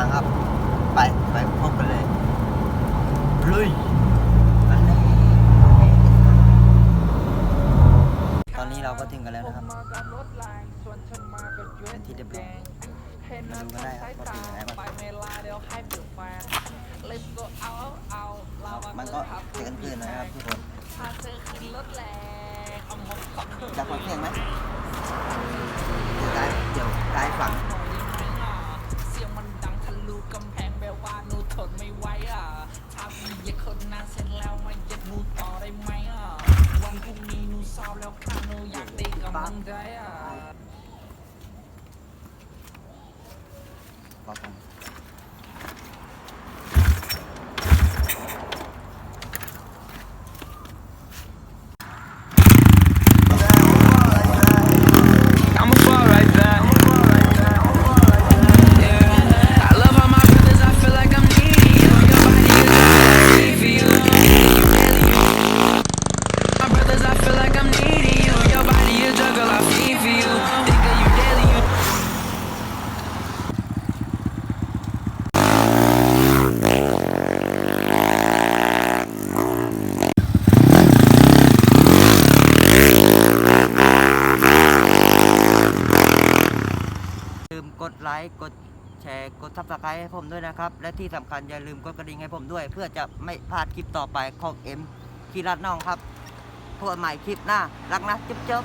างครับ ไปไปพบกันเลยลุยยตอนนี้เราก็ถึงกันแล้วนะครับเป็นที่เรียบร้อยมาดูกันได้ครับว่าเป็นยังไงบ้างมันก็เสียงตื่นนะครับทุกคนจะฟังเสียงไหมเดี๋ยวได้เดี๋ยวได้ฟัง นี้หนูสอบแล้วค่ะหนูอยากได้กำลังใจอะก็ฟัง I'ma ไลค์กดแชร์กดซับสไครต์ให้ผมด้วยนะครับ และที่สำคัญอย่าลืมกดกระดิ่งให้ผมด้วย เพื่อจะไม่พลาดคลิปต่อไปของเอ็มคีรัตน้องครับพบกันใหม่คลิปหน้า รักนะจุ๊บจ๊บ